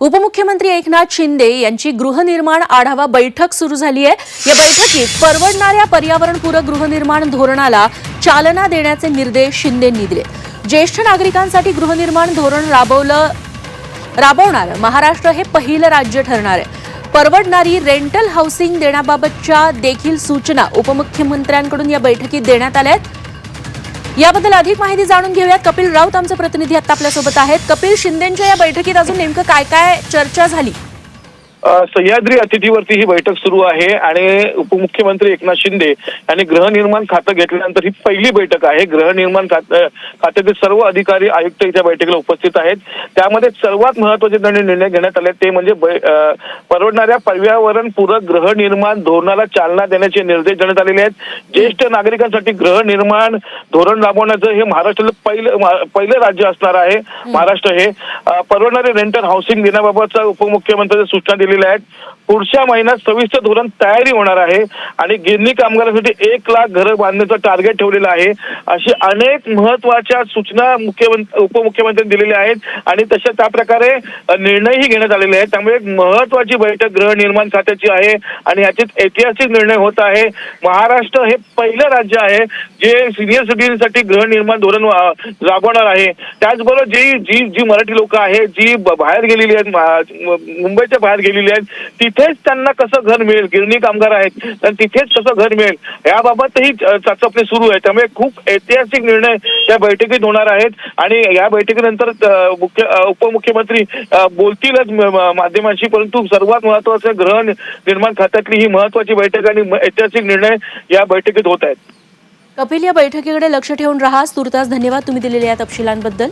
उपमुख्यमंत्री एकनाथ शिंदे यांची गृहनिर्माण आढावा बैठक सुरू झाली आहे. या बैठकीत परवडणाऱ्या पर्यावरणपूरक गृहनिर्माण धोरणाला चालना देण्याचे निर्देश शिंदेंनी दिले. ज्येष्ठ नागरिकांसाठी गृहनिर्माण धोरण राबवलं राबवणारं महाराष्ट्र हे पहिलं राज्य ठरणार आहे. परवडणारी रेंटल हाऊसिंग देण्याबाबतच्या देखील सूचना उपमुख्यमंत्र्यांकडून या बैठकीत देण्यात आल्या आहेत. याबद्दल अधिक माहिती जाणून घेऊयात. कपिल राऊत आमचे प्रतिनिधी आता आपल्यासोबत आहेत. कपिल शिंदेच्या या बैठकीत अजून नेमकं काय काय चर्चा झाली? सह्याद्री अतिथीवरती ही बैठक सुरू आहे आणि उपमुख्यमंत्री एकनाथ शिंदे यांनी गृहनिर्माण खातं घेतल्यानंतर ही पहिली बैठक आहे. गृहनिर्माण खातं खात्यातील सर्व अधिकारी आयुक्त इथे बैठकीला उपस्थित आहेत. त्यामध्ये सर्वात महत्त्वाचे निर्णय घेण्यात आले ते म्हणजे परवडणाऱ्या पर्यावरण पूरक गृहनिर्माण धोरणाला चालना देण्याचे निर्देश देण्यात आलेले आहेत. ज्येष्ठ नागरिकांसाठी गृहनिर्माण धोरण राबवण्याचं हे महाराष्ट्राचं पहिलं पहिलं राज्य असणार आहे. महाराष्ट्र हे परवडणारे रेंटल हाऊसिंग देण्याबाबतचा उपमुख्यमंत्र्यांनी सूचना दिलेल्या आहेत. पुढच्या महिन्यात सविस्तर धोरण तयारी होणार आहे आणि गिरणी कामगारांसाठी एक लाख घरं बांधण्याचं टार्गेट ठेवलेलं आहे. अशी अनेक महत्त्वाच्या सूचना मुख्यमंत्री उपमुख्यमंत्र्यांनी दिलेल्या आहेत आणि तशा त्या प्रकारे निर्णयही घेण्यात आलेले आहेत. त्यामुळे एक महत्वाची बैठक गृहनिर्माण खात्याची आहे आणि याच्यात ऐतिहासिक निर्णय होत आहे. महाराष्ट्र हे पहिलं राज्य आहे जे सिनियर सिटीजनसाठी गृहनिर्माण धोरण राबवणार आहे. त्याचबरोबर जी जी जी मराठी लोक आहेत जी बाहेर गेलेली आहेत मुंबईच्या बाहेर गेलेली आहेत. तिथेच त्यांना कसं घर मिळेल? गिरणी कामगार आहेत. तर तिथेच कसं घर मिळेल? याबाबतही चाचपणी सुरू आहे. त्यामुळे खूप ऐतिहासिक निर्णय या बैठकीत होणार आहेत. आणि या बैठकीनंतर मुख्य उपमुख्यमंत्री बोलतीलच माध्यमांशी. परंतु सर्वात महत्वाचं गृह निर्माण खात्यातली ही महत्वाची बैठक आणि ऐतिहासिक निर्णय या बैठकीत होत आहेत. कपिल या बैठकीकडे लक्ष ठेवून राहा. तुर्तास धन्यवाद तुम्ही दिलेल्या या तपशिलांबद्दल.